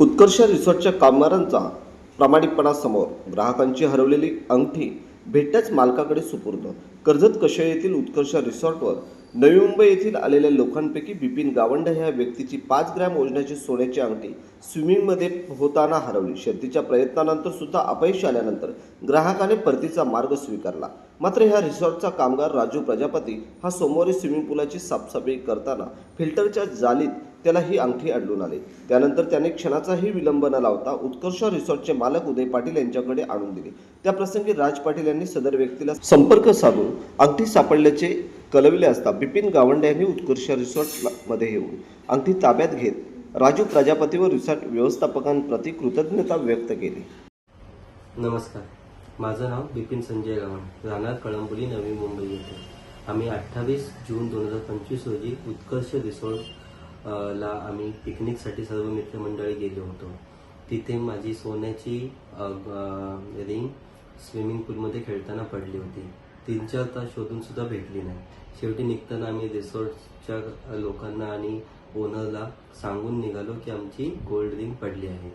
उत्कर्ष रिसॉर्टच्या कामगारांचा प्रामाणिकपणासमोर ग्राहकांची हरवलेली अंगठी भेटत्याच मालकाकडे सुपूर्द. कर्जत कशा येथील उत्कर्ष रिसॉर्टवर नवी मुंबई येथील आलेल्या लोकांपैकी बिपिन गावंडे ह्या व्यक्तीची पाच ग्रॅम वजनाची सोन्याची अंगठी स्विमिंगमध्ये होताना हरवली. शेतीच्या प्रयत्नानंतर सुद्धा अपयश आल्यानंतर ग्राहकाने परतीचा मार्ग स्वीकारला. मात्र ह्या रिसॉर्टचा कामगार राजू प्रजापती हा सोमवारी स्विमिंग पूलाची साफसफाई करताना फिल्टरच्या जालीत त्याला ही अंगठी आढळून आली. त्यानंतर त्याने क्षणाचाही विलंब न लावता उत्कर्ष रिसॉर्टचे मालक उदय पाटील यांच्याकडे आणून दिले. त्याप्रसंगी राज पाटील यांनी सदर व्यक्तीला संपर्क साधून अंगठी सापडल्याचे कलविले असता बिपिन गावंडे यांनी उत्कर्ष रिसॉर्टमध्ये येऊन अंगठी ताब्यात घेत राजू प्रजापती व रिसॉर्ट व्यवस्थापकांप्रती कृतज्ञता व्यक्त केली. नमस्कार. माझं नाव बिपिन संजय गावंड. राहणार कळंबोली नवी मुंबई येथे. आम्ही अठ्ठावीस जून दोन हजार पंचवीस रोजी उत्कर्ष रिसॉर्ट ला आम्ही पिकनिकसाठी सर्व मित्रमंडळी गेलो होतो. तिथे माझी सोन्याची रिंग स्विमिंग पूलमध्ये खेळताना पडली होती. तीन चार तास शोधून सुद्धा भेटली नाही. शेवटी निघताना आम्ही रिसॉर्टच्या लोकांना आणि ओनरला सांगून निघालो की आमची गोल्ड रिंग पडली आहे.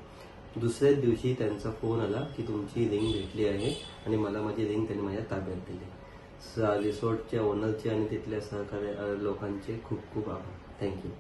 दुसऱ्याच दिवशी त्यांचा फोन आला की तुमची रिंग भेटली आहे आणि मला माझी रिंग त्यांनी माझ्या ताब्यात दिली. स- रिसॉर्टच्या ओनरचे आणि तिथल्या सहकार्य लोकांचे खूप खूप आभार. थँक्यू